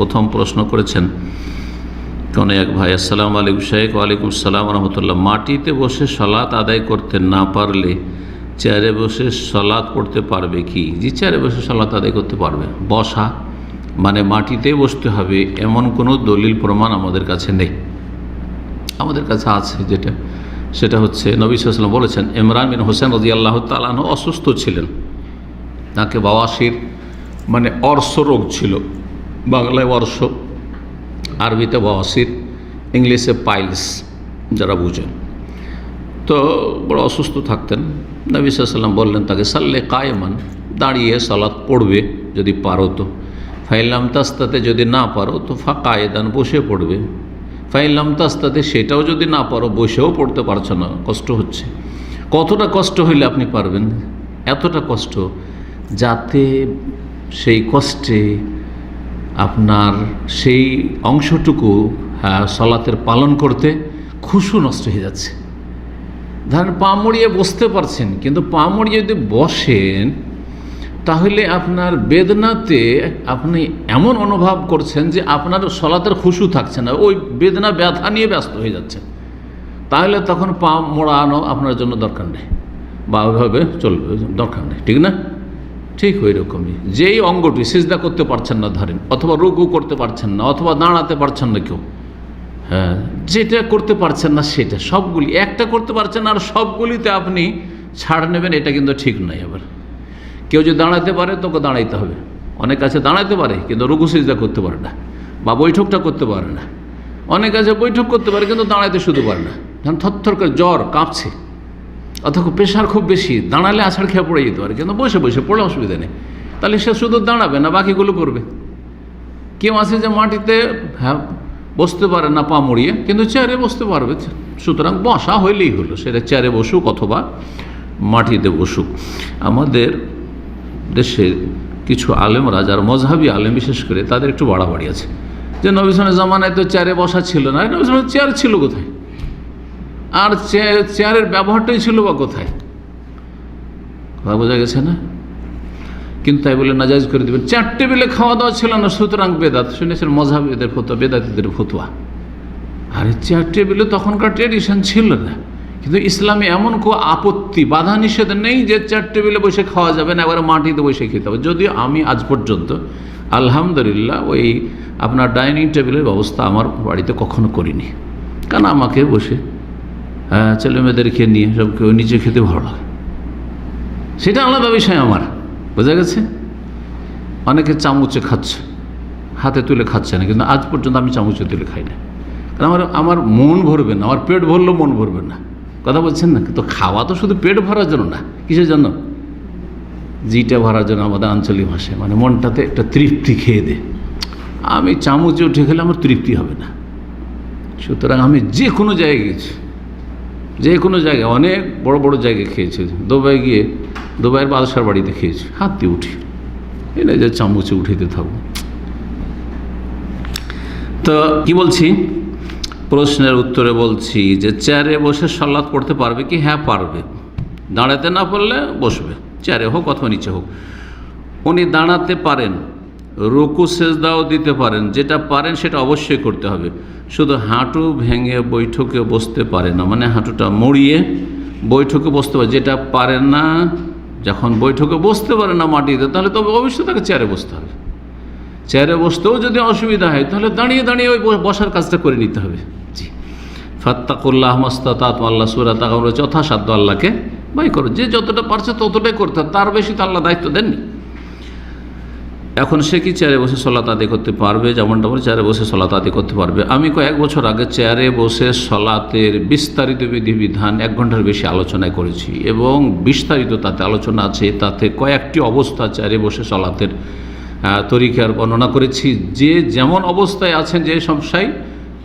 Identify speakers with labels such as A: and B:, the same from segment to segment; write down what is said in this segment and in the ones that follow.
A: প্রথম প্রশ্ন করেছেন। কোনো এক ভাই, আসসালাম আলাইকুম শেখ ওয়ালাইকুম আসসালাম রহমতুল্লাহ মাটিতে বসে সলাৎ আদায় করতে না পারলে চেয়ারে বসে সলাৎ পড়তে পারবে কি? যে চেয়ারে বসে সলাৎ আদায় করতে পারবে। বসা মানে মাটিতে বসতে হবে এমন কোনো দলিল প্রমাণ আমাদের কাছে নেই। আমাদের কাছে আছে যেটা। সেটা হচ্ছে নবী সাল্লাম বলেছেন, ইমরান বিন হোসেন রাজি আল্লাহ তালাহ অসুস্থ ছিলেন। তাকে বাওয়াসির মানে অর্শ রোগ ছিল। বাংলায় অর্শ আরবিতে বাওয়াসির ইংলিশে পাইলস, যারা বুঝেন। তো বড় অসুস্থ থাকতেন। নবী সাল্লাম বললেন তাকে, সাল্লে কায়মান, দাঁড়িয়ে সালাত পড়বে যদি পারো তো। ফাইলাম তাস্তাতে যদি না পারো তো ফাঁকা এদান বসে পড়বে। ফাইলাম তাস্তাতে সেটাও যদি না পারো বসেও পড়তে পারছ না। কষ্ট হচ্ছে। কতটা কষ্ট হইলে আপনি পারবেন? এতটা কষ্ট। যাতে সেই কষ্টে আপনার সেই অংশটুকু হ্যাঁ, সলাতের পালন করতে খুশু নষ্ট হয়ে যাচ্ছে। ধরেন পা মড়িয়ে বসতে পারছেন কিন্তু পা মড়িয়ে যদি বসেন তাহলে আপনার বেদনাতে আপনি এমন অনুভব করছেন যে আপনার সলাতের খুশু থাকছে না ওই বেদনা ব্যথা নিয়ে ব্যস্ত হয়ে যাচ্ছেন তাহলে তখন পা মোড়ানো আপনার জন্য দরকার নেই বা ওইভাবে চলবে দরকার নেই ঠিক না? ঠিক ওই রকমই। যেই অঙ্গটি সিজদা করতে পারছেন না ধরেন, অথবা রুকু করতে পারছেন না, অথবা দাঁড়াতে পারছেন না কেউ হ্যাঁ যেটা করতে পারছেন না সেটা, সবগুলি, একটা করতে পারছেন আর সবগুলিতে আপনি ছাড় নেবেন, এটা কিন্তু ঠিক নয় আবার। কেউ যদি দাঁড়াতে পারে, তোকে দাঁড়াইতে হবে। অনেক আছে দাঁড়াতে পারে, কিন্তু রুকু সিজদা করতে পারে না, বা বৈঠকটা করতে পারে না। অনেক আছে বৈঠক করতে পারে, কিন্তু দাঁড়াইতে শুধু পারে না। থরথর করে জ্বর কাঁপছে। অথবা প্রেশার খুব বেশি, দাঁড়ালে আছাড় খেয়ে পড়ে যেতে পারে, কিন্তু বসে বসে পড়ে অসুবিধা নেই। তাহলে সে শুধু দাঁড়াবে না, বাকিগুলো করবে। কেউ আছে যে মাটিতে হ্যাঁ বসতে পারে না পা মুড়িয়ে, কিন্তু চেয়ারে বসতে পারবে। সুতরাং বসা হইলেই হলো, সেটা চেয়ারে বসুক অথবা মাটিতে বসুক। আমাদের দেশের কিছু আলেমরা, যারা মজহাবি আলেম বিশেষ করে, তাদের একটু বাড়াবাড়ি আছে। যে নবিসনের জামানায় তো চেয়ারে বসা ছিল না নবিসনের চেয়ার ছিল কোথায়? আর চেয়ারের ব্যবহারটাই ছিল বা কোথায়? কথা বোঝা গেছে না? কিন্তু তাই বলে নাজাজ করে দেবেন। চার টেবিলে খাওয়া দাওয়া ছিল না, সুতরাং বেদাত। শুনেছেন মজাবিদের ফতোয়া, বেদাতিদের ফতুয়া। আরে চেয়ার টেবিলে তখনকার ট্রেডিশন ছিল না। কিন্তু ইসলামে এমন কো আপত্তি, বাধা নিষেধ নেই যে চার টেবিলে বসে খাওয়া যাবে না, একবারে মাটিতে বসে খেতে হবে। যদিও আমি আজ পর্যন্ত, আলহামদুলিল্লাহ, ওই আপনার ডাইনিং টেবিলের ব্যবস্থা আমার বাড়িতে কখনো করিনি। কারণ আমাকে বসে ছেলে মেয়েদেরকে নিয়ে সব কেউ নিচে খেতে ভালো লাগে। সেটা আলাদা বিষয় আমার, বোঝা গেছে? অনেকে চামচে খাচ্ছে, হাতে তুলে খাচ্ছে না, কিন্তু আজ পর্যন্ত আমি চামচে তুলে খাই না। কারণ আমার আমার মন ভরবে না, আমার পেট ভরলেও মন ভরবে না। কথা বলছেন না? তো খাওয়া তো শুধু পেট ভরার জন্য না, কিসের জন্য? জিটা ভরার জন্য আমাদের আঞ্চলিক ভাষায় মানে মনটাতে একটা তৃপ্তি খেয়ে দে। আমি চামচে উঠে খেলে আমার তৃপ্তি হবে না। সুতরাং আমি যে কোনো জায়গায় গেছি। যে কোনো জায়গায়, অনেক বড় বড় জায়গায় খেয়েছে। দুবাই গিয়ে, দুবাইয়ের বাদশার বাড়িতে খেয়েছে। হাত দিয়ে উঠি। না যে চামচে উঠাইতে থাকব। তো কি বলছি? প্রশ্নের উত্তরে বলছি যে, চেয়ারে বসে সল্লাদ পড়তে পারবে কি? হ্যাঁ পারবে। দাঁড়াতে না পারলে বসবে। চেয়ারে হোক অথবা নিচে হোক। উনি দাঁড়াতে পারেন। রুকু সেজদাও দিতে পারেন, যেটা পারেন সেটা অবশ্যই করতে হবে। শুধু হাঁটু ভেঙে বৈঠকে বসতে পারে না মানে হাঁটুটা মড়িয়ে বৈঠকে বসতে পারে, যেটা পারেন না, যখন বৈঠকে বসতে পারে না মাটিতে, তাহলে তবে অবশ্যই তাকে চেয়ারে বসতে হবে। চেয়ারে বসতেও যদি অসুবিধা হয়, তাহলে দাঁড়িয়ে দাঁড়িয়ে ওই বসার কাজটা করে নিতে হবে। জি। ফাত্তাকুল্লাহ মস্তাত আল্লাহ সুরা তাকাম যথাসাধ্য আল্লাহকে বাই করো, যে যতটা পারছে ততটাই করতে তার বেশি তো আল্লাহ দায়িত্ব দেননি। এখন সে কি চেয়ারে বসে সলাত আদি করতে পারবে? যেমনটা বলে চেয়ারে বসে সলাত আদি করতে পারবে। আমি কয়েক বছর আগে চেয়ারে বসে সলাতের বিস্তারিত বিধিবিধান এক ঘণ্টার বেশি আলোচনায় করেছি এবং বিস্তারিত তাতে আলোচনা আছে, তাতে কয়েকটি অবস্থা চেয়ারে বসে সলাতের তরিকার বর্ণনা করেছি। যে যেমন অবস্থায় আছেন যে সমস্যায়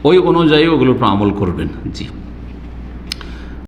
A: ওই অনুযায়ী ওগুলোর আমল করবেন। জি।